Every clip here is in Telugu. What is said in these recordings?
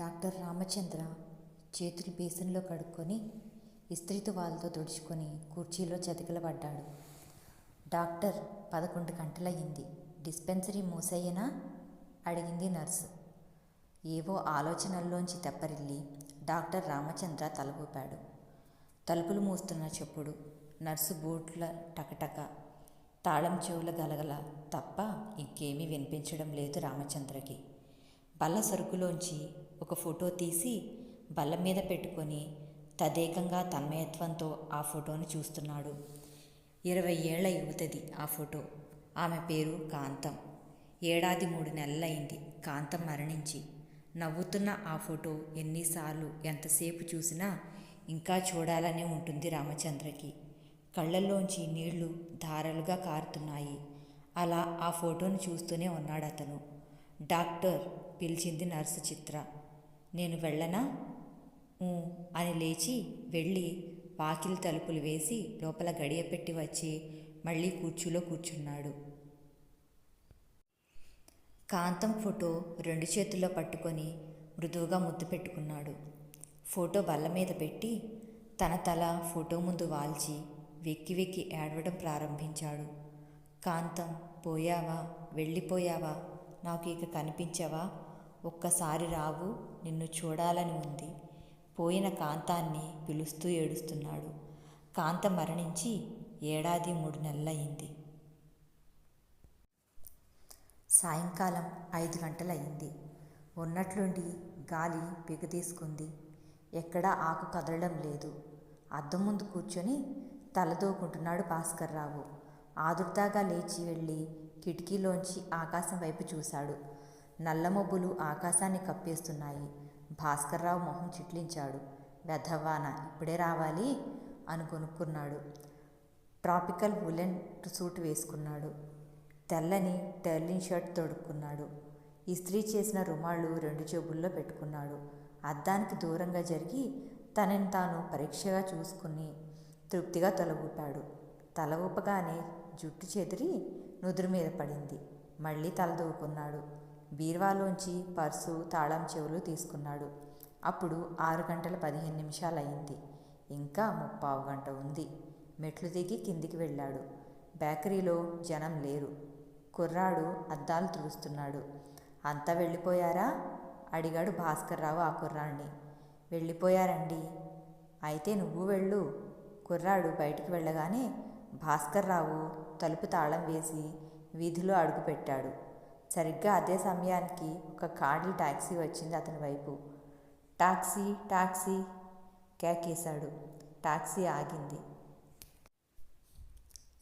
డాక్టర్ రామచంద్ర చేతులు బేసిన్లో కడుక్కొని ఇస్త్రీ వాళ్ళతో తుడుచుకొని కుర్చీలో చతికిలబడ్డాడు. డాక్టర్ పదకొండు గంటలయ్యింది. డిస్పెన్సరీ మూసయ్యనా? అడిగింది నర్సు. ఏవో ఆలోచనల్లోంచి తెప్పరిల్లి డాక్టర్ రామచంద్ర తల తలుపులు మూస్తున్న చెప్పుడు నర్సు బూట్ల టకటక తాళం చెవుల గలగల తప్ప ఇంకేమీ వినిపించడం లేదు రామచంద్రకి. బల్ల సరుకులోంచి ఒక ఫోటో తీసి బల్ల మీద పెట్టుకొని తదేకంగా తన్మయత్వంతో ఆ ఫోటోను చూస్తున్నాడు. ఇరవై ఏళ్ళ యువతది ఆ ఫోటో. ఆమె పేరు కాంతం. ఏడాది మూడు నెలలైంది కాంతం మరణించి. నవ్వుతున్న ఆ ఫోటో ఎన్నిసార్లు ఎంతసేపు చూసినా ఇంకా చూడాలనే ఉంటుంది రామచంద్రకి. కళ్ళల్లోంచి నీళ్ళు ధారలుగా కారుతున్నాయి. అలా ఆ ఫోటోను చూస్తూనే ఉన్నాడు అతను డాక్టర్ పిలిచింది నర్సు చిత్ర. నేను వెళ్ళనా? అని లేచి వెళ్ళి వాకిలి తలుపులు వేసి లోపల గడియ పెట్టి వచ్చి మళ్ళీ కూర్చులో కూర్చున్నాడు. కాంతం ఫోటో రెండు చేతుల్లో పట్టుకొని మృదువుగా ముద్దు పెట్టుకున్నాడు. ఫోటో బల్ల మీద పెట్టి తన తల ఫోటో ముందు వాల్చి వెక్కి వెక్కి ఏడవడం ప్రారంభించాడు. కాంతం పోయావా? వెళ్ళిపోయావా? నాకు ఇక కనిపించావా? ఒక్కసారి రావు నిన్ను చూడాలని ఉంది. పోయిన కాంతాన్ని పిలుస్తూ ఏడుస్తున్నాడు. కాంత మరణించి ఏడాది మూడు నెలలయ్యింది. సాయంకాలం ఐదు గంటలయ్యింది. ఉన్నట్లుండి గాలి బిగదీసుకుంది. ఎక్కడా ఆకు కదలడం లేదు. అద్దం ముందు కూర్చొని తలదోకుంటున్నాడు భాస్కర్రావు. ఆదుర్దాగా లేచి వెళ్ళి కిటికీలోంచి ఆకాశం వైపు చూశాడు. నల్లమబ్బులు ఆకాశాన్ని కప్పేస్తున్నాయి. భాస్కర్రావు మొహం చిట్లించాడు. వెధవాన ఇప్పుడే రావాలి అని కొనుక్కున్నాడు. ట్రాపికల్ ఉలెన్ సూట్ వేసుకున్నాడు. తెల్లని టెర్లిన్ షర్ట్ తొడుక్కున్నాడు. ఇస్త్రీ చేసిన రుమాళ్ళు రెండు జేబుల్లో పెట్టుకున్నాడు. అద్దానికి దూరంగా జరిగి తనని తాను పరీక్షగా చూసుకుని తృప్తిగా తొలగూపాడు తల ఊపగానే జుట్టు చెదిరి నుదురు మీద పడింది. మళ్ళీ తలదూకున్నాడు బీర్వాలోంచి పర్సు తాళం చెవులు తీసుకున్నాడు. అప్పుడు ఆరు గంటల పదిహేను నిమిషాలు అయింది ఇంకా ముప్పావు గంట ఉంది. మెట్లు దిగి కిందికి వెళ్ళాడు. బేకరీలో జనం లేరు. కుర్రాడు అద్దాలు తుడుస్తున్నాడు. అంతా వెళ్ళిపోయారా? అడిగాడు భాస్కర్రావు ఆ కుర్రాడిని వెళ్ళిపోయారండి. అయితే నువ్వు వెళ్ళు. కుర్రాడు బయటికి వెళ్ళగానే భాస్కర్రావు తలుపు తాళం వేసి వీధిలో అడుగుపెట్టాడు. సరిగ్గా అదే సమయానికి ఒక కార్డీ టాక్సీ వచ్చింది అతని వైపు. టాక్సీ టాక్సీ కేకేశాడు. టాక్సీ ఆగింది.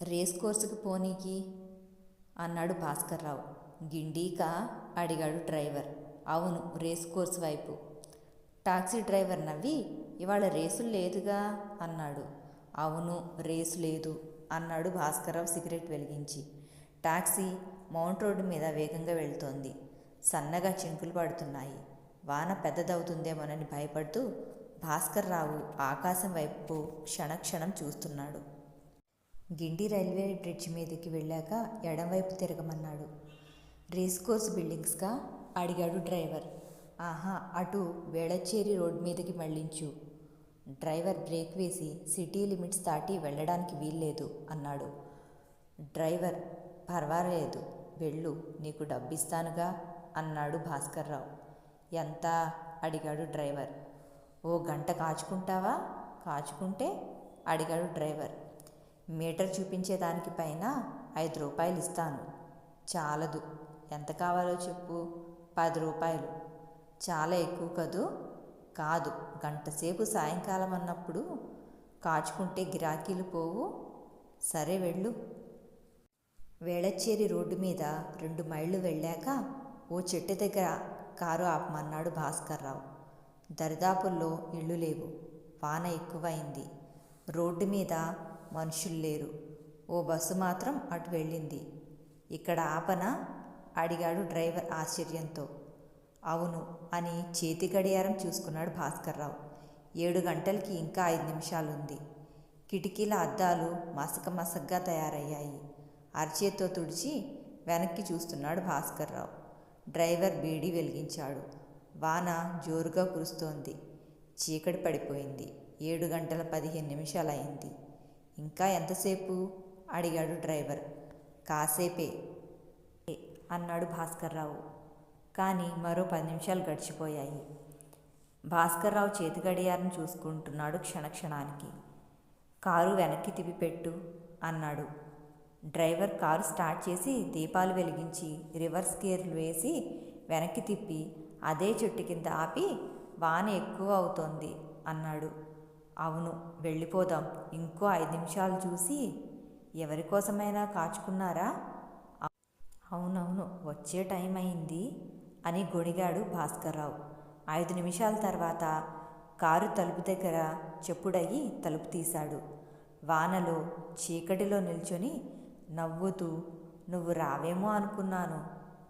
రేస్ కోర్సుకు పోనీకి? అన్నాడు భాస్కర్రావు. గిండీకా? అడిగాడు డ్రైవర్. అవును రేస్ కోర్సు వైపు. టాక్సీ డ్రైవర్ నవ్వి ఇవాళ రేసులు లేదుగా? అన్నాడు. అవును రేసు లేదు అన్నాడు భాస్కర్రావు సిగరెట్ వెలిగించి. టాక్సీ మౌంట్ రోడ్డు మీద వేగంగా వెళ్తోంది. సన్నగా చినుకులు పడుతున్నాయి. వాన పెద్దదవుతుందేమోనని భయపడుతూ భాస్కర్రావు ఆకాశం వైపు క్షణక్షణం చూస్తున్నాడు. గిండి రైల్వే బ్రిడ్జ్ మీదకి వెళ్ళాక ఎడంవైపు తిరగమన్నాడు. రేస్ కోర్స్ బిల్డింగ్స్గా అడిగాడు డ్రైవర్. ఆహా అటు వేళచ్చేరి రోడ్ మీదకి మళ్ళించు. డ్రైవర్ బ్రేక్ వేసి సిటీ లిమిట్స్ దాటి వెళ్ళడానికి వీల్లేదు అన్నాడు. డ్రైవర్ పర్వాలేదు. వెళ్ళు నీకు డబ్బిస్తానుగా అన్నాడు భాస్కర్రావు. ఎంత అడిగాడు డ్రైవర్. ఓ గంట కాచుకుంటావా? కాచుకుంటే అడిగాడు డ్రైవర్. మీటర్ చూపించేదానికి పైన ఐదు రూపాయలు ఇస్తాను. చాలదు. ఎంత కావాలో చెప్పు. పది రూపాయలు. చాలా ఎక్కువ కదూ? కాదు. గంటసేపు సాయంకాలం అన్నప్పుడు కాచుకుంటే గిరాకీలు పోవు. సరే వెళ్ళు. వేళచ్చేరి రోడ్డు మీద రెండు మైళ్ళు వెళ్ళాక ఓ చెట్టు దగ్గర కారు ఆపమన్నాడు భాస్కర్రావు. దరిదాపుల్లో ఇళ్ళు లేవు. వాన ఎక్కువైంది. రోడ్డు మీద మనుషులు లేరు. ఓ బస్సు మాత్రం అటు వెళ్ళింది. ఇక్కడ ఆపన అడిగాడు డ్రైవర్ ఆశ్చర్యంతో. అవును అని చేతి గడియారం చూసుకున్నాడు భాస్కర్రావు. ఏడు గంటలకి ఇంకా ఐదు నిమిషాలుంది. కిటికీల అద్దాలు మసక మసగ్గా తయారయ్యాయి. అరచేత్తో తుడిచి వెనక్కి చూస్తున్నాడు భాస్కర్రావు. డ్రైవర్ బీడీ వెలిగించాడు. వాన జోరుగా కురుస్తోంది. చీకటి పడిపోయింది. ఏడు గంటల పదిహేను నిమిషాలయ్యింది ఇంకా ఎంతసేపు? అడిగాడు డ్రైవర్. కాసేపే అన్నాడు భాస్కర్రావు. కానీ మరో పది నిమిషాలు గడిచిపోయాయి. భాస్కర్రావు చేతి గడియారం చూసుకుంటున్నాడు క్షణక్షణానికి. కారు వెనక్కి తిప్పిపెట్టు అన్నాడు. డ్రైవర్ కారు స్టార్ట్ చేసి దీపాలు వెలిగించి రివర్స్ గేర్లు వేసి వెనక్కి తిప్పి అదే చెట్టు కింద ఆపి వాన ఎక్కువ అవుతోంది అన్నాడు. అవును వెళ్ళిపోదాం. ఇంకో ఐదు నిమిషాలు చూసి ఎవరి కోసమైనా కాచుకున్నారా? అవునవును వచ్చే టైం అయింది అని గొడిగాడు భాస్కర్రావు. ఐదు నిమిషాల తర్వాత కారు తలుపు దగ్గర చెప్పుడయ్యి తలుపు తీశాడు. వానలో చీకటిలో నిల్చొని నవ్వుతూ నువ్వు రావేమో అనుకున్నాను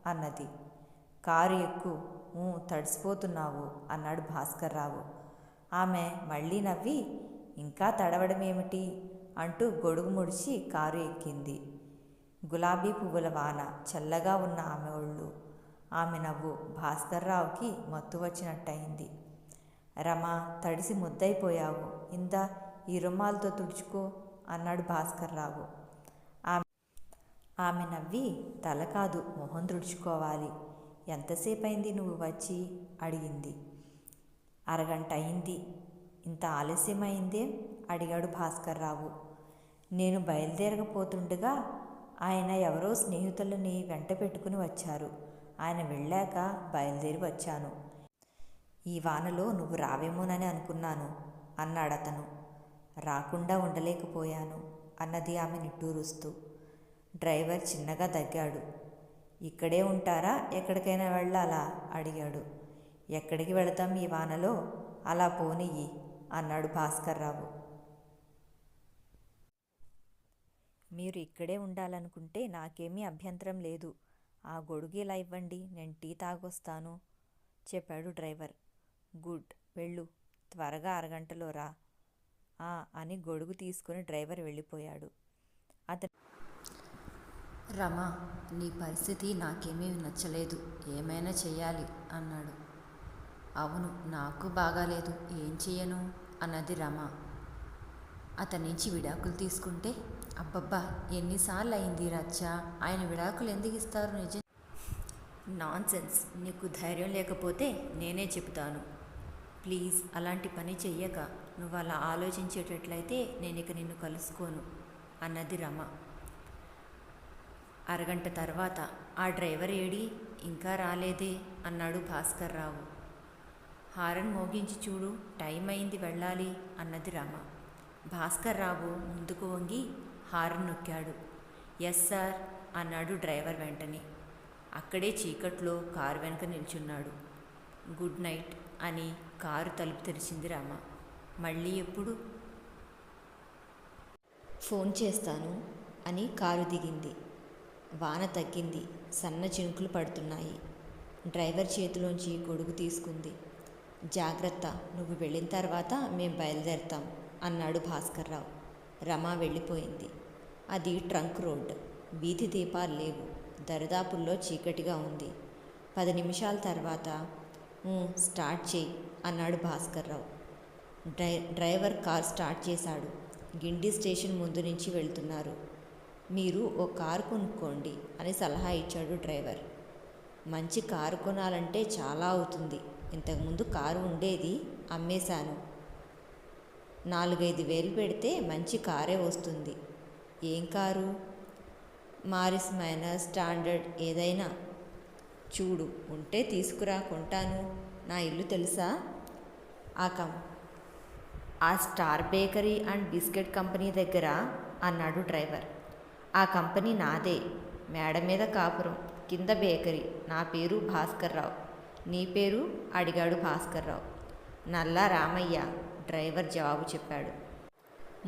అన్నది. కారు ఎక్కు తడిసిపోతున్నావు అన్నాడు భాస్కర్రావు ఆమె మళ్ళీ నవ్వి ఇంకా తడవడం ఏమిటి అంటూ గొడుగు ముడిచి కారు ఎక్కింది. గులాబీ పువ్వుల వాన చల్లగా ఉన్న ఆమె ఒళ్ళు. ఆమె నవ్వు భాస్కర్రావుకి మత్తు వచ్చినట్టయింది. రమ తడిసి ముద్దయిపోయావు. ఇందా ఈ రుమాలతో తుడుచుకో అన్నాడు భాస్కర్రావు ఆమె నవ్వి తల కాదు మొహం తుడుచుకోవాలి. ఎంతసేపు అయింది నువ్వు వచ్చి? అడిగింది. అరగంట అయింది. ఇంత ఆలస్యమైందే? అడిగాడు భాస్కర్ రావు. నేను బయలుదేరకపోతుండగా ఆయన ఎవరో స్నేహితులని వెంట పెట్టుకుని వచ్చారు. ఆయన వెళ్ళాక బయలుదేరి వచ్చాను. ఈ వానలో నువ్వు రావేమోనని అనుకున్నాను అన్నాడతను. రాకుండా ఉండలేకపోయాను అన్నది ఆమె నిట్టూరుస్తూ. డ్రైవర్ చిన్నగా తగ్గాడు. ఇక్కడే ఉంటారా? ఎక్కడికైనా వెళ్ళాలా? అడిగాడు. ఎక్కడికి వెళతాం ఈ వానలో? అలా పోనియ్యి అన్నాడు భాస్కర్రావు. మీరు ఇక్కడే ఉండాలనుకుంటే నాకేమీ అభ్యంతరం లేదు. ఆ గొడుగు ఇలా ఇవ్వండి. నేను టీ తాగొస్తాను చెప్పాడు డ్రైవర్. గుడ్. వెళ్ళు. త్వరగా అరగంటలో రా. "ఆ" అని గొడుగు తీసుకుని డ్రైవర్ వెళ్ళిపోయాడు. రమా నీ పరిస్థితి నాకేమీ నచ్చలేదు. ఏమైనా చెయ్యాలి అన్నాడు. అవును నాకు బాగాలేదు. ఏం చెయ్యను? అన్నది రమ. అతని నుంచి విడాకులు తీసుకుంటే అబ్బబ్బా ఎన్నిసార్లు అయింది రచ్చ? ఆయన విడాకులు ఎందుకు ఇస్తారు నిజం? నాన్సెన్స్. నీకు ధైర్యం లేకపోతే నేనే చెబుతాను. ప్లీజ్ అలాంటి పని చెయ్యక. నువ్వు అలా ఆలోచించేటట్లయితే నేను ఇక నిన్ను కలుసుకోను అన్నది రమ. అరగంట తర్వాత ఆ డ్రైవర్ ఏడి? ఇంకా రాలేదే అన్నాడు భాస్కర్ రావు. హారన్ మోగించి చూడు టైం అయింది వెళ్ళాలి అన్నది రమ. భాస్కర్ రావు ముందుకు వంగి హారన్ నొక్కాడు. ఎస్ సార్ అన్నాడు డ్రైవర్ వెంటనే. అక్కడే చీకట్లో కారు వెనుక నిల్చున్నాడు. గుడ్ నైట్ అని కారు తలుపు తెరిచింది రామ. మళ్ళీ ఎప్పుడు? ఫోన్ చేస్తాను అని కారు దిగింది. వాన తగ్గింది. సన్న చినుకులు పడుతున్నాయి. డ్రైవర్ చేతిలోంచి గొడుగు తీసుకుంది. జాగ్రత్త నువ్వు వెళ్ళిన తర్వాత మేం బయలుదేరతాం అన్నాడు భాస్కర్రావు. రమ వెళ్ళిపోయింది. అది ట్రంక్ రోడ్ వీధి దీపాలు లేవు. దరిదాపుల్లో చీకటిగా ఉంది. పది నిమిషాల తర్వాత స్టార్ట్ చేయి అన్నాడు భాస్కర్రావు. డ్రై డ్రైవర్ కార్ స్టార్ట్ చేశాడు. గిండి స్టేషన్ ముందు నుంచి వెళ్తున్నారు. మీరు ఓ కారు కొనుక్కోండి అని సలహా ఇచ్చాడు డ్రైవర్. మంచి కారు కొనాలంటే చాలా అవుతుంది. ఇంతకుముందు కారు ఉండేది అమ్మేశాను. నాలుగైదు వేలు పెడితే మంచి కారే వస్తుంది. ఏం కారు? మారిస్ మైనర్ స్టాండర్డ్ ఏదైనా. చూడు ఉంటే తీసుకురా కొంటాను. నా ఇల్లు తెలుసా? ఆ కం ఆ star bakery and biscuit company దగ్గర అన్నాడు డ్రైవర్. ఆ కంపెనీ నాదే. మేడ మీద కాపురం. కింద బేకరీ. నా పేరు భాస్కర్రావు. నీ పేరు? అడిగాడు భాస్కర్రావు. నల్లా రామయ్య డ్రైవర్ జవాబు చెప్పాడు.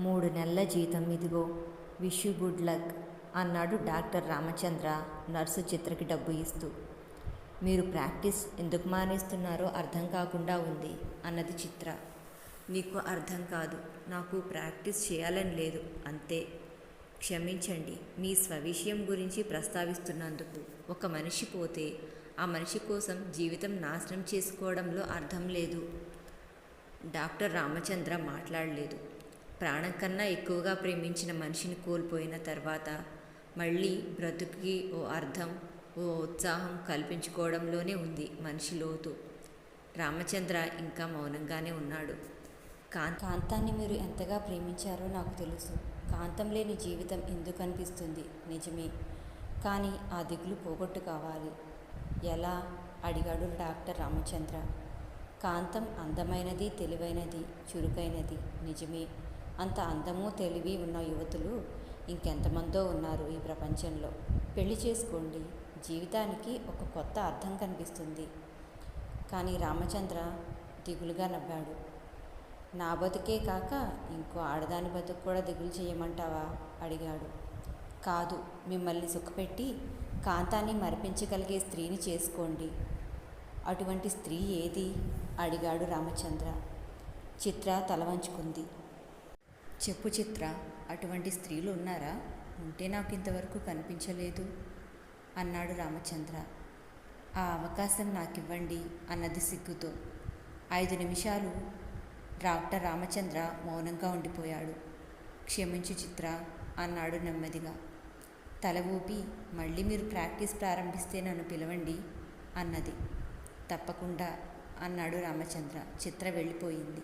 మూడు నెలల జీతం ఇదిగో. విష్ గుడ్ లక్ అన్నాడు డాక్టర్ రామచంద్ర నర్సు చిత్రకి డబ్బు ఇస్తూ. మీరు ప్రాక్టీస్ ఎందుకు మానేస్తున్నారో అర్థం కాకుండా ఉంది అన్నది చిత్ర. నీకు అర్థం కాదు. నాకు ప్రాక్టీస్ చేయాలని లేదు. అంతే. క్షమించండి మీ స్వవిషయం గురించి ప్రస్తావిస్తున్నందుకు. ఒక మనిషి పోతే ఆ మనిషి కోసం జీవితం నాశనం చేసుకోవడంలో అర్థం లేదు. డాక్టర్ రామచంద్ర మాట్లాడలేదు. ప్రాణం కన్నా ఎక్కువగా ప్రేమించిన మనిషిని కోల్పోయిన తర్వాత మళ్ళీ బ్రతుకుకి ఓ అర్థం ఓ ఉత్సాహం కల్పించుకోవడంలోనే ఉంది మనిషి లోతు. రామచంద్ర ఇంకా మౌనంగానే ఉన్నాడు. కాంతాన్ని మీరు ఎంతగా ప్రేమించారో నాకు తెలుసు. కాంతం లేని జీవితం ఎందుకు అనిపిస్తుంది? నిజమే. కానీ ఆ దిగులు పోగొట్టు కావాలి. ఎలా? అడిగాడు డాక్టర్ రామచంద్ర. కాంతం అందమైనది తెలివైనది చురుకైనది. నిజమే. అంత అందము తెలివి ఉన్న యువతులు ఇంకెంతమందో ఉన్నారు ఈ ప్రపంచంలో. పెళ్ళి చేసుకోండి. జీవితానికి ఒక కొత్త అర్థం కనిపిస్తుంది. కానీ రామచంద్ర దిగులుగా నవ్వాడు. నా బతుకే కాక ఇంకో ఆడదాని బతుకు కూడా దిగులు చేయమంటావా? అడిగాడు. కాదు మిమ్మల్ని సుఖపెట్టి కాంతాన్ని మరిపించగలిగే స్త్రీని చేసుకోండి. అటువంటి స్త్రీ ఏది? అడిగాడు రామచంద్ర. చిత్ర తలవంచుకుంది చెప్పు చిత్ర అటువంటి స్త్రీలు ఉన్నారా? ఉంటే నాకు ఇంతవరకు కనిపించలేదు అన్నాడు రామచంద్ర. ఆ అవకాశం నాకివ్వండి అన్నది సిగ్గుతో. ఐదు నిమిషాలు డాక్టర్ రామచంద్ర మౌనంగా ఉండిపోయాడు. క్షమించు చిత్ర అన్నాడు నెమ్మదిగా. తల ఊపి మళ్ళీ మీరు ప్రాక్టీస్ ప్రారంభిస్తే నన్ను పిలవండి అన్నది. తప్పకుండా అన్నాడు రామచంద్ర. చిత్ర వెళ్ళిపోయింది.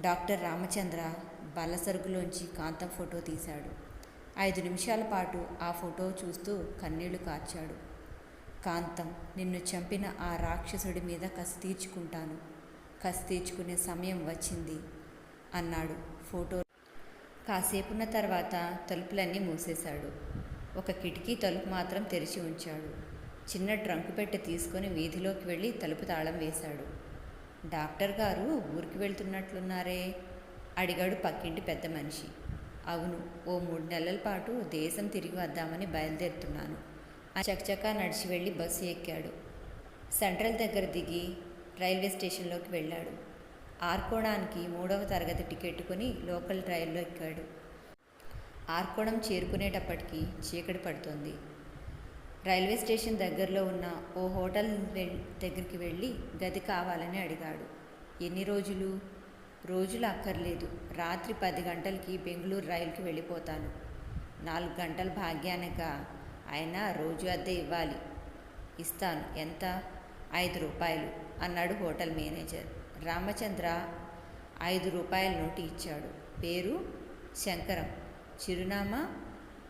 డాక్టర్ రామచంద్ర బల్లసరుగులోంచి కాంతం ఫోటో తీశాడు. ఐదు నిమిషాల పాటు ఆ ఫోటో చూస్తూ కన్నీళ్ళు కార్చాడు. కాంతం నిన్ను చంపిన ఆ రాక్షసుడి మీద కసి తీర్చుకుంటాను. కసి తీర్చుకునే సమయం వచ్చింది అన్నాడు. ఫోటో కాసేపున్న తర్వాత తలుపులన్నీ మూసేశాడు. ఒక కిటికీ తలుపు మాత్రం తెరిచి ఉంచాడు. చిన్న ట్రంకు పెట్టె తీసుకొని వీధిలోకి వెళ్ళి తలుపు తాళం వేశాడు. డాక్టర్ గారు ఊరికి వెళ్తున్నట్లున్నారే? అడిగాడు పక్కింటి పెద్ద మనిషి. అవును ఓ మూడు నెలల పాటు దేశం తిరిగి వద్దామని బయలుదేరుతున్నాను. ఆ చకచకా నడిచి వెళ్ళి బస్సు ఎక్కాడు. సెంట్రల్ దగ్గర దిగి రైల్వే స్టేషన్లోకి వెళ్ళాడు. ఆర్కోడానికి మూడవ తరగతి టికెట్ కొని లోకల్ రైల్లో ఎక్కాడు. ఆర్కోడం చేరుకునేటప్పటికి చీకటి పడుతుంది. రైల్వే స్టేషన్ దగ్గరలో ఉన్న ఓ హోటల్ దగ్గరికి వెళ్ళి గది కావాలని అడిగాడు. ఎన్ని రోజులు? రోజులు అక్కర్లేదు. రాత్రి పది గంటలకి బెంగళూరు రైలుకి వెళ్ళిపోతాను. నాలుగు గంటల భాగ్యానక ఆయన రోజు అద్దె ఇవ్వాలి. ఇస్తాను. ఎంత? ఐదు రూపాయలు అన్నాడు హోటల్ మేనేజర్. రామచంద్ర ఐదు రూపాయల నోటు ఇచ్చాడు. పేరు శంకరం. చిరునామా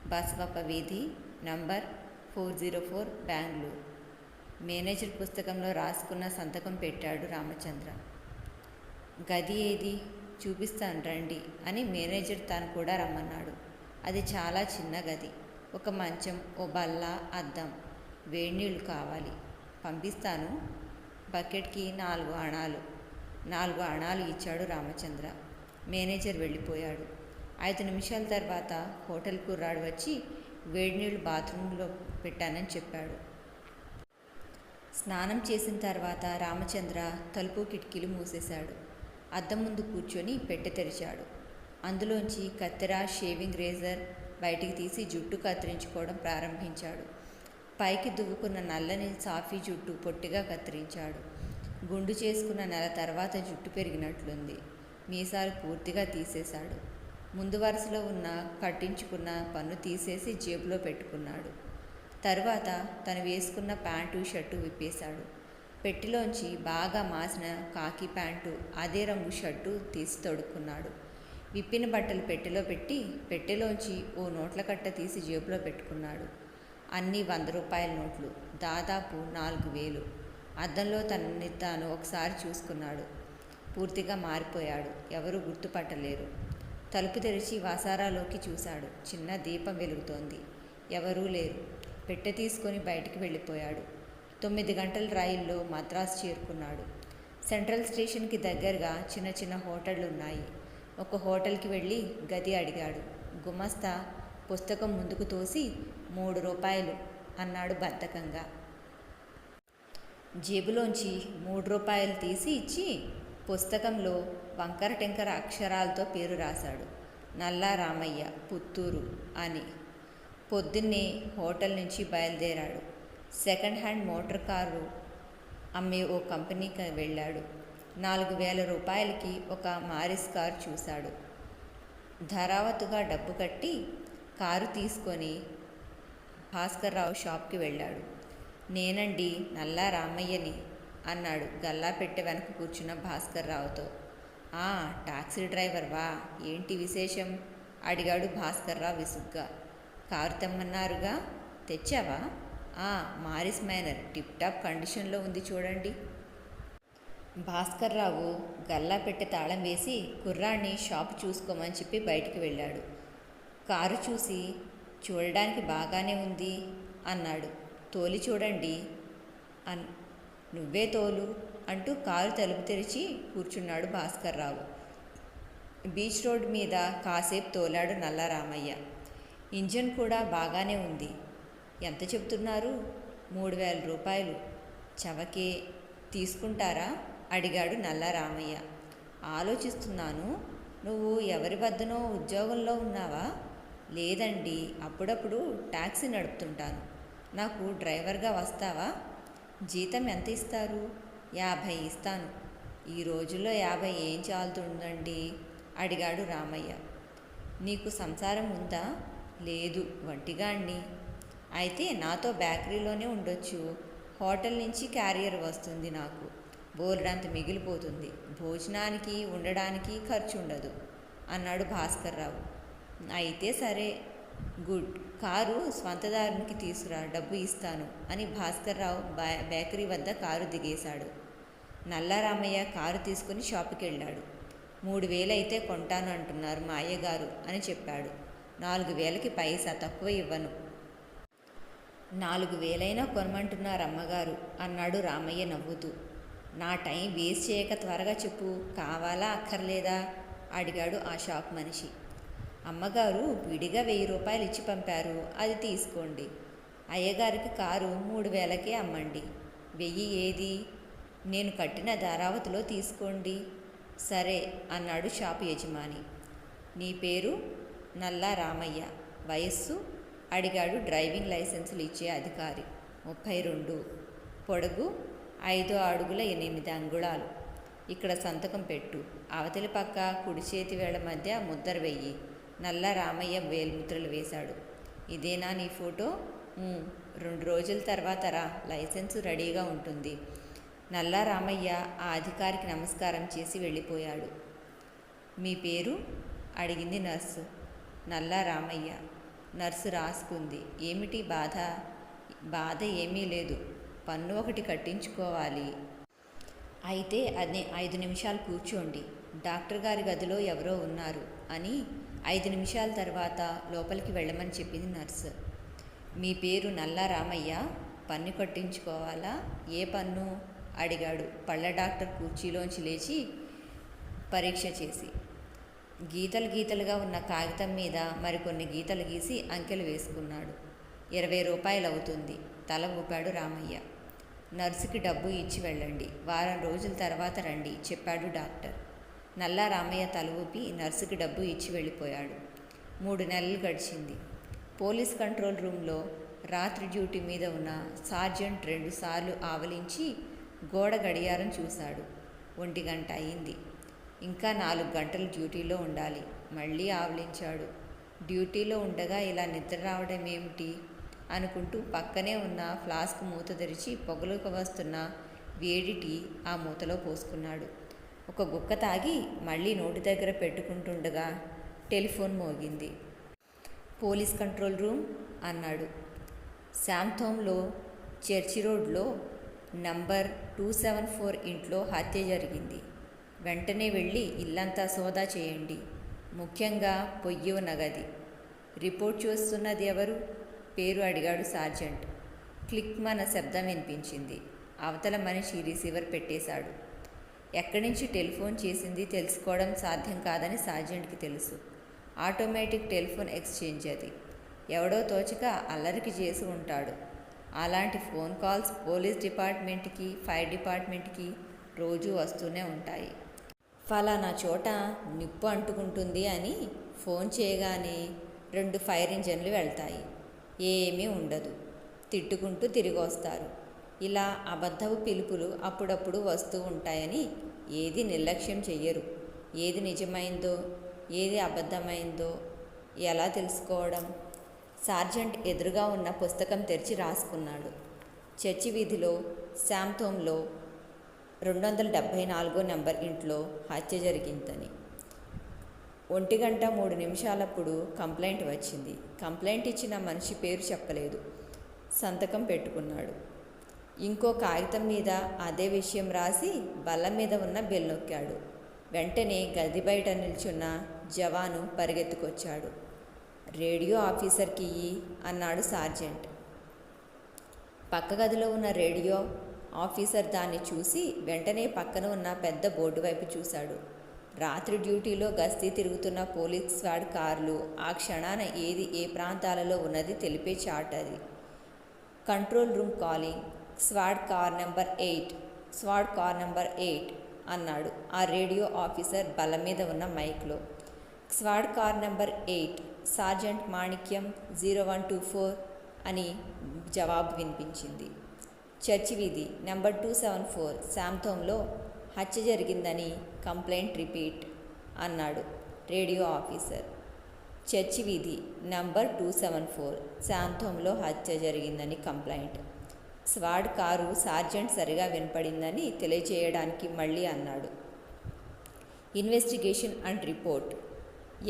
బసవప్ప వీధి number four zero four Bengaluru. Manager పుస్తకంలో రాసుకున్న సంతకం పెట్టాడు రామచంద్ర. గది ఏది? చూపిస్తాను రండి అని మేనేజర్ తాను కూడా రమ్మన్నాడు. అది చాలా చిన్న గది. ఒక మంచం ఓ బల్ల అద్దం. వేడి నీళ్ళు కావాలి. పంపిస్తాను. బకెట్కి నాలుగు అణాలు. నాలుగు అణాలు ఇచ్చాడు రామచంద్ర. మేనేజర్ వెళ్ళిపోయాడు. ఐదు నిమిషాల తర్వాత హోటల్ కుర్రాడు వచ్చి వేడి నీళ్ళు బాత్రూంలో పెట్టానని చెప్పాడు. స్నానం చేసిన తర్వాత రామచంద్ర తలుపు కిటికీలు మూసేశాడు. అద్దం ముందు కూర్చొని పెట్టె తెరిచాడు. అందులోంచి కత్తెర షేవింగ్ రేజర్ బయటికి తీసి జుట్టు కత్తిరించుకోవడం ప్రారంభించాడు. పైకి దువ్వుకున్న నల్లని సాఫీ జుట్టు పొట్టిగా కత్తిరించాడు. గుండు చేసుకున్న నెల తర్వాత జుట్టు పెరిగినట్లుంది. మీసాలు పూర్తిగా తీసేశాడు. ముందు వరుసలో ఉన్న కట్టించుకున్న పన్ను తీసేసి జేబులో పెట్టుకున్నాడు. తరువాత తను వేసుకున్న ప్యాంటు షర్టు విప్పేశాడు. పెట్టిలోంచి బాగా మాసిన కాకి ప్యాంటు అదే రంగు షర్టు తీసి తొడుక్కున్నాడు. విప్పిన బట్టలు పెట్టెలో పెట్టి పెట్టెలోంచి ఓ నోట్ల కట్ట తీసి జేబులో పెట్టుకున్నాడు. అన్నీ వంద రూపాయల నోట్లు దాదాపు నాలుగు వేలు. అద్దంలో తనని తాను ఒకసారి చూసుకున్నాడు. పూర్తిగా మారిపోయాడు. ఎవరూ గుర్తుపట్టలేరు. తలుపు తెరిచి వాసారాలోకి చూశాడు. చిన్న దీపం వెలుగుతోంది. ఎవరూ లేరు. పెట్టె తీసుకొని బయటికి వెళ్ళిపోయాడు. తొమ్మిది గంటల రైల్లో మద్రాసు చేరుకున్నాడు. సెంట్రల్ స్టేషన్కి దగ్గరగా చిన్న చిన్న హోటళ్ళు ఉన్నాయి ఒక హోటల్కి వెళ్ళి గది అడిగాడు. గుమస్తా పుస్తకం ముందుకు తోసి మూడు రూపాయలు అన్నాడు బద్ధకంగా. జేబులోంచి మూడు రూపాయలు తీసి ఇచ్చి పుస్తకంలో వంకర టెంకర అక్షరాలతో పేరు రాశాడు. నల్లా రామయ్య పుత్తూరు అని. పొద్దున్నే హోటల్ నుంచి బయలుదేరాడు. సెకండ్ హ్యాండ్ మోటార్ కారు అమ్మే ఓ కంపెనీకి వెళ్ళాడు. నాలుగు వేల రూపాయలకి ఒక మారిస్ కారు చూశాడు. ధరావతుగా డబ్బు కట్టి కారు తీసుకొని భాస్కర్రావు షాప్కి వెళ్ళాడు. నేనండి నల్లా రామయ్యని అన్నాడు గల్లా పెట్టె వెనక కూర్చున్న భాస్కర్రావుతో ఆ టాక్సీ డ్రైవర్ వా ఏంటి విశేషం? అడిగాడు భాస్కర్రావు విసుగ్గా. కారు తెమ్మన్నారుగా? తెచ్చావా? ఆ మారిస్ మైనర్ టిప్ టాప్ కండిషన్లో ఉంది చూడండి. భాస్కర్రావు గల్లా పెట్టె తాళం వేసి కుర్రాన్ని షాప్ చూసుకోమని చెప్పి బయటికి వెళ్ళాడు. కారు చూసి చూడడానికి బాగానే ఉంది అన్నాడు. తోలి చూడండి అన్ నువ్వే తోలు అంటూ కారు తలుపు తెరిచి కూర్చున్నాడు భాస్కర్ రావు. బీచ్ రోడ్ మీద కాసేపు తోలాడు నల్లరామయ్య ఇంజన్ కూడా బాగానే ఉంది. ఎంత చెప్తున్నారు? మూడు వేల రూపాయలు. చవకే తీసుకుంటారా అడిగాడు నల్లరామయ్య ఆలోచిస్తున్నాను. నువ్వు ఎవరి వద్దనో ఉద్యోగంలో ఉన్నావా? లేదండి అప్పుడప్పుడు టాక్సీ నడుపుతుంటాను. నాకు డ్రైవర్గా వస్తావా? జీతం ఎంత ఇస్తారు? యాభై ఇస్తాను. ఈ రోజుల్లో యాభై ఏం చాలుతుందండి? అడిగాడు రామయ్య. నీకు సంసారం ఉందా? లేదు వంటిగాణ్ణి. అయితే నాతో బేకరీలోనే ఉండొచ్చు. హోటల్ నుంచి క్యారియర్ వస్తుంది నాకు. బోర్డంత మిగిలిపోతుంది. భోజనానికి ఉండడానికి ఖర్చు ఉండదు అన్నాడు భాస్కర్ రావు అయితే సరే గుడ్. కారు స్వంతదారునికి తీసుకురా డబ్బు ఇస్తాను అని భాస్కర్ రావు బే- బేకరీ వద్ద కారు దిగేశాడు. నల్లారామయ్య కారు తీసుకుని షాపుకి వెళ్ళాడు మూడు వేలైతే కొంటాను అంటున్నారు మా అయ్యగారు అని చెప్పాడు. నాలుగు వేలకి పైసా తక్కువ ఇవ్వను. నాలుగు వేలైనా కొనమంటున్నారు అమ్మగారు అన్నాడు రామయ్య నవ్వుతూ. నా టైం వేస్ట్ చేయక త్వరగా చెప్పు కావాలా అక్కర్లేదా? అడిగాడు ఆ షాప్ మనిషి. అమ్మగారు విడిగా వెయ్యి రూపాయలు ఇచ్చి పంపారు. అది తీసుకోండి. అయ్యగారికి కారు మూడు వేలకే అమ్మండి. వెయ్యి ఏది? నేను కట్టిన ధారావతిలో తీసుకోండి. సరే అన్నాడు షాపు యజమాని. నీ పేరు? నల్లా రామయ్య. వయస్సు? అడిగాడు డ్రైవింగ్ లైసెన్సులు ఇచ్చే అధికారి. ముప్పై రెండు. పొడుగు? ఐదు అడుగుల ఎనిమిది అంగుళాలు. ఇక్కడ సంతకం పెట్టు. అవతలి పక్క కుడి చేతి వేళ్ళ మధ్య ముద్దర వెయ్యి. నల్ల రామయ్య వేల్ముద్రలు వేశాడు. ఇదేనా నీ ఫోటో? రెండు రోజుల తర్వాత రా లైసెన్సు రెడీగా ఉంటుంది. నల్లా రామయ్య ఆ అధికారికి నమస్కారం చేసి వెళ్ళిపోయాడు. మీ పేరు? అడిగింది నర్సు. నల్లా రామయ్య. నర్సు రాసుకుంది. ఏమిటి బాధ? బాధ ఏమీ లేదు. పన్ను ఒకటి కట్టించుకోవాలి. అయితే అదే ఐదు నిమిషాలు కూర్చోండి. డాక్టర్ గారి గదిలో ఎవరో ఉన్నారు అని ఐదు నిమిషాల తర్వాత లోపలికి వెళ్ళమని చెప్పింది నర్సు. మీ పేరు నల్లా రామయ్య. పన్ను కట్టించుకోవాలా? ఏ పన్ను? అడిగాడు పళ్ళ డాక్టర్ కుర్చీలోంచి లేచి పరీక్ష చేసి. గీతలు గీతలుగా ఉన్న కాగితం మీద మరికొన్ని గీతలు గీసి అంకెలు వేసుకున్నాడు. ఇరవై రూపాయలు అవుతుంది తల ఊపాడు రామయ్య. నర్సుకి డబ్బు ఇచ్చి వెళ్ళండి. వారం రోజుల తర్వాత రండి చెప్పాడు డాక్టర్. నల్లా రామయ్య తల ఊపి నర్సుకి డబ్బు ఇచ్చి వెళ్ళిపోయాడు. మూడు నెలలు గడిచింది. పోలీస్ కంట్రోల్ రూమ్లో రాత్రి డ్యూటీ మీద ఉన్న సార్జెంట్ రెండుసార్లు ఆవలించి గోడ గడియారం చూశాడు. ఒంటి గంట అయింది. ఇంకా నాలుగు గంటలు డ్యూటీలో ఉండాలి. మళ్ళీ ఆవలించాడు. డ్యూటీలో ఉండగా ఇలా నిద్ర రావడం ఏమిటి? అనుకుంటూ పక్కనే ఉన్న ఫ్లాస్క్ మూత తెరిచి పొగలుకు వస్తున్న వేడి టీ ఆ మూతలో పోసుకున్నాడు. ఒక గుక్క తాగి మళ్ళీ నోటి దగ్గర పెట్టుకుంటుండగా టెలిఫోన్ మోగింది. పోలీస్ కంట్రోల్ రూమ్ అన్నాడు. శాంథోమ్లో చర్చి రోడ్లో నంబర్ టూ సెవెన్ ఫోర్ ఇంట్లో హత్య జరిగింది. వెంటనే వెళ్ళి ఇల్లంతా సోదా చేయండి. ముఖ్యంగా పొయ్యి నగది. రిపోర్ట్ చూస్తున్నది ఎవరు? పేరు అడిగాడు సార్జెంట్. క్లిక్ మన శబ్దం వినిపించింది. అవతల మనిషి రిసీవర్ పెట్టేశాడు. ఎక్కడి నుంచి టెలిఫోన్ చేసింది తెలుసుకోవడం సాధ్యం కాదని సార్జెంట్కి తెలుసు. ఆటోమేటిక్ టెలిఫోన్ ఎక్స్చేంజ్ అది. ఎవడో తోచక అల్లరికి చేసి ఉంటాడు. అలాంటి ఫోన్ కాల్స్ పోలీస్ డిపార్ట్మెంట్కి ఫైర్ డిపార్ట్మెంట్కి రోజూ వస్తూనే ఉంటాయి. ఫలానా చోట నిప్పు అంటుకుంటుంది అని ఫోన్ చేయగానే రెండు ఫైర్ ఇంజన్లు వెళ్తాయి. ఏమీ ఉండదు. తిట్టుకుంటూ తిరిగి వస్తారు ఇలా అబద్ధపు పిలుపులు అప్పుడప్పుడు వస్తూ ఉంటాయని ఏది నిర్లక్ష్యం చెయ్యరు. ఏది నిజమైందో ఏది అబద్ధమైందో ఎలా తెలుసుకోవడం? సార్జెంట్ ఎదురుగా ఉన్న పుస్తకం తెరిచి రాసుకున్నాడు. చర్చి వీధిలో శాంతోంలో రెండు వందల డెబ్భై నాలుగో నెంబర్ ఇంట్లో హత్య జరిగిందని. ఒంటి గంట మూడు నిమిషాలప్పుడు కంప్లైంట్ వచ్చింది. కంప్లైంట్ ఇచ్చిన మనిషి పేరు చెప్పలేదు. సంతకం పెట్టుకున్నాడు. ఇంకో కాగితం మీద అదే విషయం రాసి బల్ల మీద ఉన్న బెల్లొక్కాడు వెంటనే గది బయట నిల్చున్న జవాను పరిగెత్తుకొచ్చాడు. రేడియో ఆఫీసర్కి ఇయ్యి అన్నాడు సార్జెంట్. పక్క గదిలో ఉన్న రేడియో ఆఫీసర్ దాన్ని చూసి వెంటనే పక్కన ఉన్న పెద్ద బోర్డు వైపు చూశాడు. రాత్రి డ్యూటీలో గస్తీ తిరుగుతున్న పోలీస్ స్వాడ్ కార్లు ఆ క్షణాన ఏది ఏ ప్రాంతాలలో ఉన్నది తెలిపే చాట్ అది. Control room calling squad car number eight. Squad car number eight అన్నాడు ఆ రేడియో ఆఫీసర్ బల మీద ఉన్న మైక్లో. Squad car number eight sergeant Manikyam zero one two four అని జవాబు వినిపించింది. చర్చి వీధి నెంబర్ టూ సెవెన్ ఫోర్ శాంతోంలో హత్య జరిగిందని కంప్లైంట్ రిపీట్ అన్నాడు రేడియో ఆఫీసర్. చర్చి వీధి నంబర్ టూ సెవెన్ ఫోర్ శాంతోంలో హత్య జరిగిందని కంప్లైంట్. స్వాడ్ కారు సార్జెంట్ సరిగా వినపడిందని తెలియజేయడానికి మళ్ళీ అన్నాడు. Investigation and report.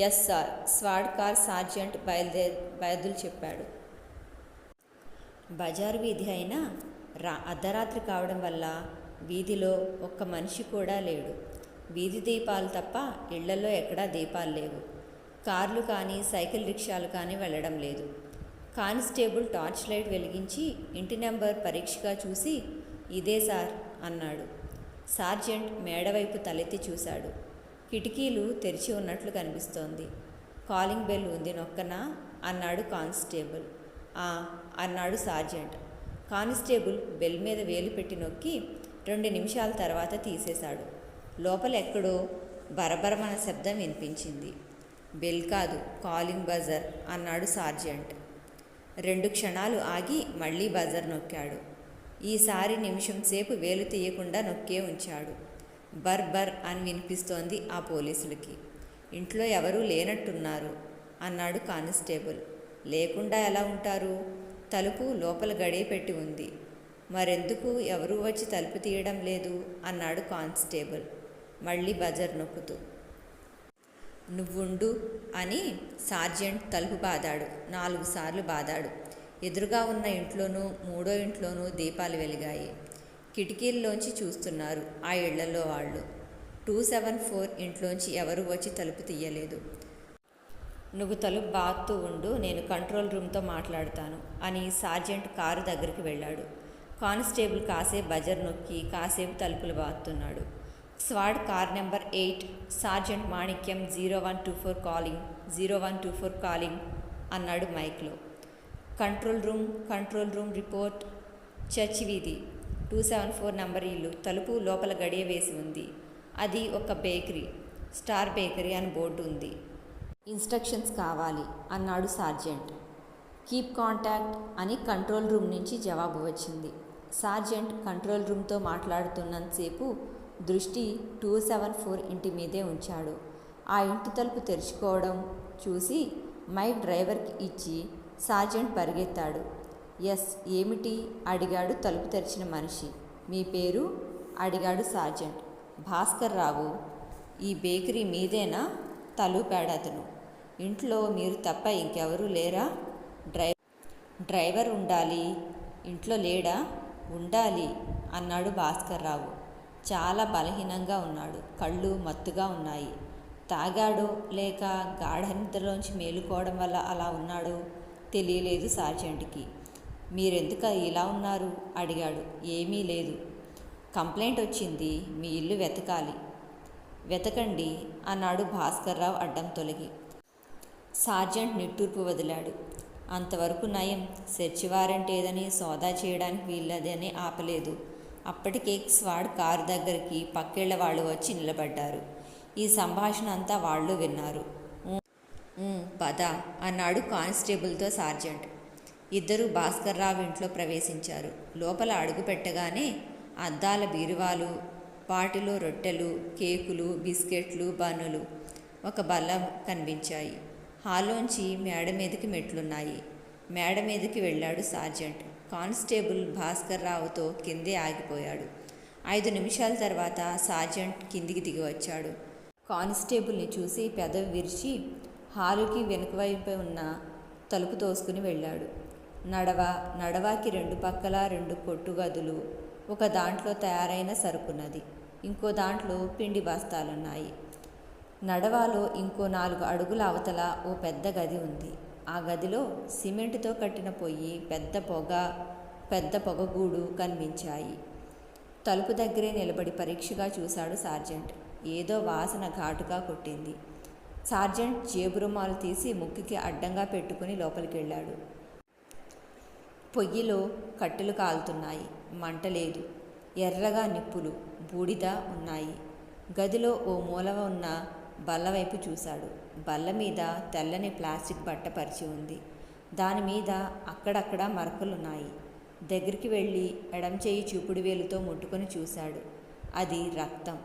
Yes sir squad car sergeant బయలుదే బయదులు చెప్పాడు. బజారు వీధి అయినా రా అర్ధరాత్రి కావడం వల్ల వీధిలో ఒక్క మనిషి కూడా లేడు. వీధి దీపాలు తప్ప ఇళ్ళలో ఎక్కడా దీపాలు లేవు. కార్లు కానీ సైకిల్ రిక్షాలు కానీ వెళ్ళడం లేదు. కానిస్టేబుల్ టార్చ్ లైట్ వెలిగించి ఇంటి నెంబర్ పరీక్షగా చూసి ఇదే సార్ అన్నాడు. సార్జెంట్ మేడవైపు తలెత్తి చూశాడు. కిటికీలు తెరిచి ఉన్నట్లు కనిపిస్తోంది. కాలింగ్ బెల్ ఉంది నొక్కనా? అన్నాడు కానిస్టేబుల్. "ఆ" అన్నాడు సార్జెంట్. కానిస్టేబుల్ బెల్ మీద వేలు పెట్టి నొక్కి రెండు నిమిషాల తర్వాత తీసేశాడు. లోపల ఎక్కడో బరబరమన శబ్దం వినిపించింది. బెల్ కాదు కాలింగ్ బజర్ అన్నాడు సార్జెంట్. రెండు క్షణాలు ఆగి మళ్ళీ బజర్ నొక్కాడు. ఈసారి నిమిషం సేపు వేలు తీయకుండా నొక్కే ఉంచాడు. బర్ బర్ అని వినిపిస్తోంది ఆ పోలీసులకి. ఇంట్లో ఎవరూ లేనట్టున్నారు అన్నాడు కానిస్టేబుల్. లేకుండా ఎలా ఉంటారు? తలుపు లోపల గడియ పెట్టి ఉంది. మరెందుకు ఎవరూ వచ్చి తలుపు తీయడం లేదు అన్నాడు కానిస్టేబుల్. మళ్ళీ బజర్ నొక్కుతూ. నువ్వుండు అని సార్జెంట్ తలుపు బాదాడు. నాలుగు సార్లు బాదాడు. ఎదురుగా ఉన్న ఇంట్లోనూ మూడో ఇంట్లోనూ దీపాలు వెలిగాయి. కిటికీల్లోంచి చూస్తున్నారు ఆ ఇళ్ళలో వాళ్ళు. టూ సెవెన్ ఫోర్ ఇంట్లోంచి ఎవరు వచ్చి తలుపు తీయలేదు. నువ్వు తలుపు బాగుతూ ఉండు నేను కంట్రోల్ రూమ్తో మాట్లాడతాను అని సార్జెంట్ కారు దగ్గరికి వెళ్ళాడు. కానిస్టేబుల్ కాసేపు బజర్ నొక్కి కాసేపు తలుపులు బాగుతున్నాడు squad car number eight sergeant Manikyam zero one two four calling zero one two four calling అన్నాడు మైక్లో. Control room control room report church వీధి టూ సెవెన్ ఫోర్ నంబర్ ఇల్లు తలుపు లోపల గడియ వేసి ఉంది. అది ఒక బేకరీ స్టార్ బేకరీ అని బోర్డు ఉంది. ఇన్స్ట్రక్షన్స్ కావాలి అన్నాడు సార్జెంట్. కీప్ కాంటాక్ట్ అని కంట్రోల్ రూమ్ నుంచి జవాబు వచ్చింది. సార్జెంట్ కంట్రోల్ రూమ్తో మాట్లాడుతున్నంతసేపు దృష్టి టూ సెవెన్ ఫోర్ ఇంటి మీదే ఉంచాడు. ఆ ఇంటి తలుపు తెరుచుకోవడం చూసి మైక్ డ్రైవర్కి ఇచ్చి సార్జెంట్ పరిగెత్తాడు. ఎస్ ఏమిటి? అడిగాడు తలుపు తెరిచిన మనిషి. మీ పేరు? అడిగాడు సార్జెంట్. భాస్కర్ రావు. ఈ బేకరీ మీదేనా? తలుపాడు అతను. ఇంట్లో మీరు తప్ప ఇంకెవరూ లేరా? డ్రై డ్రైవర్ ఉండాలి. ఇంట్లో లేడా? ఉండాలి అన్నాడు భాస్కర్ రావు. చాలా బలహీనంగా ఉన్నాడు. కళ్ళు మత్తుగా ఉన్నాయి. తాగాడో లేక గాఢనిద్రలోంచి మేలుకోవడం వల్ల అలా ఉన్నాడో తెలియలేదు సార్జెంట్కి. మీరెందుకు ఇలా ఉన్నారు? అడిగాడు. ఏమీ లేదు. కంప్లైంట్ వచ్చింది. మీ ఇల్లు వెతకాలి. వెతకండి అన్నాడు భాస్కర్రావు అడ్డం తొలగి. సార్జెంట్ నిట్టూర్పు వదిలాడు. అంతవరకు నయం. సెర్చ్ వారెంట్ ఏదని సోదా చేయడానికి వీళ్ళదని ఆపలేదు. అప్పటికే స్వాడ్ కారు దగ్గరికి పక్కేళ్ళ వాళ్ళు వచ్చి నిలబడ్డారు. ఈ సంభాషణ అంతా వాళ్ళు విన్నారు. పద అన్నాడు కానిస్టేబుల్తో సార్జెంట్. ఇద్దరు భాస్కర్ రావు ఇంట్లో ప్రవేశించారు. లోపల అడుగు పెట్టగానే అద్దాల బీరువాలు వాటిలో రొట్టెలు కేకులు బిస్కెట్లు బన్నులు ఒక బల్ల కనిపించాయి. హాల్లోంచి మేడ మీదకి మెట్లున్నాయి. మేడ మీదకి వెళ్ళాడు సార్జెంట్. కానిస్టేబుల్ భాస్కర్ రావుతో కిందే ఆగిపోయాడు. ఐదు నిమిషాల తర్వాత సార్జెంట్ కిందికి దిగి వచ్చాడు. కానిస్టేబుల్ని చూసి పెదవి విరిచి హాలుకి వెనుకవైపు ఉన్న తలుపు తోసుకుని వెళ్ళాడు. నడవ నడవాకి రెండు పక్కల రెండు కొట్టు గదులు ఒక దాంట్లో తయారైన సరుకున్నది ఇంకో దాంట్లో పిండి బస్తాలున్నాయి. నడవాలో ఇంకో నాలుగు అడుగుల అవతల ఓ పెద్ద గది ఉంది. ఆ గదిలో సిమెంటుతో కట్టిన పొయ్యి పెద్ద పొగ పెద్ద పొగగూడు కనిపించాయి. తలుపు దగ్గరే నిలబడి పరీక్షగా చూశాడు సార్జెంట్. ఏదో వాసన ఘాటుగా కొట్టింది. సార్జెంట్ జేబు రుమాలు తీసి ముక్కుకి అడ్డంగా పెట్టుకుని లోపలికి వెళ్ళాడు పొయ్యిలో కట్టెలు కాలుతున్నాయి. మంట లేదు. ఎర్రగా నిప్పులు బూడిద ఉన్నాయి. గదిలో ఓ మూల ఉన్న బల్ల వైపు చూశాడు. బల్ల మీద తెల్లని ప్లాస్టిక్ బట్ట పరిచి ఉంది. దాని మీద అక్కడక్కడ మరకలున్నాయి. దగ్గరికి వెళ్ళి ఎడం చేయి చూపుడు వేలుతో ముట్టుకొని చూశాడు. అది రక్తం.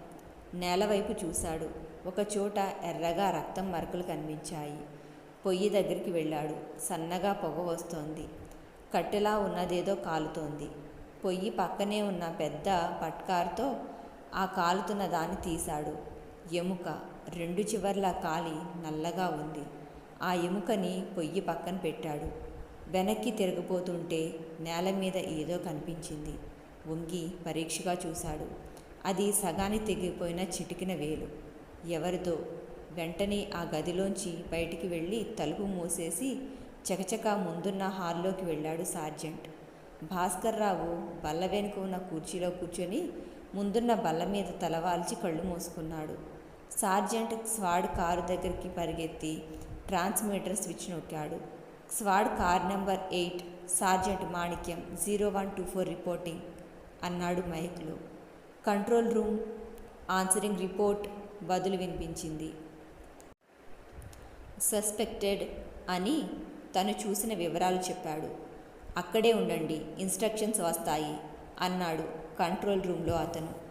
నేల వైపు చూశాడు. ఒక చోట ఎర్రగా రక్తం మరకలు కనిపించాయి. పొయ్యి దగ్గరికి వెళ్ళాడు. సన్నగా పొగ వస్తోంది. కట్టెలా ఉన్నదేదో కాలుతోంది. పొయ్యి పక్కనే ఉన్న పెద్ద పట్కారుతో ఆ కాలుతున్న దాన్ని తీశాడు. ఎముక. రెండు చివర్ల కాలి నల్లగా ఉంది. ఆ ఎముకని పొయ్యి పక్కన పెట్టాడు. వెనక్కి తిరగబోతుంటే నేల మీద ఏదో కనిపించింది. వంగి పరీక్షగా చూశాడు. అది సగాని తెగిపోయిన చిటికిన వేలు. ఎవరిదో. వెంటనే ఆ గదిలోంచి బయటికి వెళ్ళి తలుపు మూసేసి చకచక ముందున్న హాల్లోకి వెళ్ళాడు సార్జెంట్. భాస్కర్రావు బల్ల వెనుక ఉన్న కుర్చీలో కూర్చొని ముందున్న బల్ల మీద తలవాల్చి కళ్ళు మూసుకున్నాడు. సార్జెంట్ స్వాడ్ కారు దగ్గరికి పరిగెత్తి transmitter switch నొక్కాడు. Squad car number eight sergeant Manikyam zero one two four reporting అన్నాడు మైక్లో కంట్రోల్ రూమ్ ఆన్సరింగ్ రిపోర్ట్ బదులు వినిపించింది. సస్పెక్టెడ్ అని తను చూసిన వివరాలు చెప్పాడు. అక్కడే ఉండండి ఇన్స్ట్రక్షన్స్ వస్తాయి అన్నాడు కంట్రోల్ రూమ్లో అతను.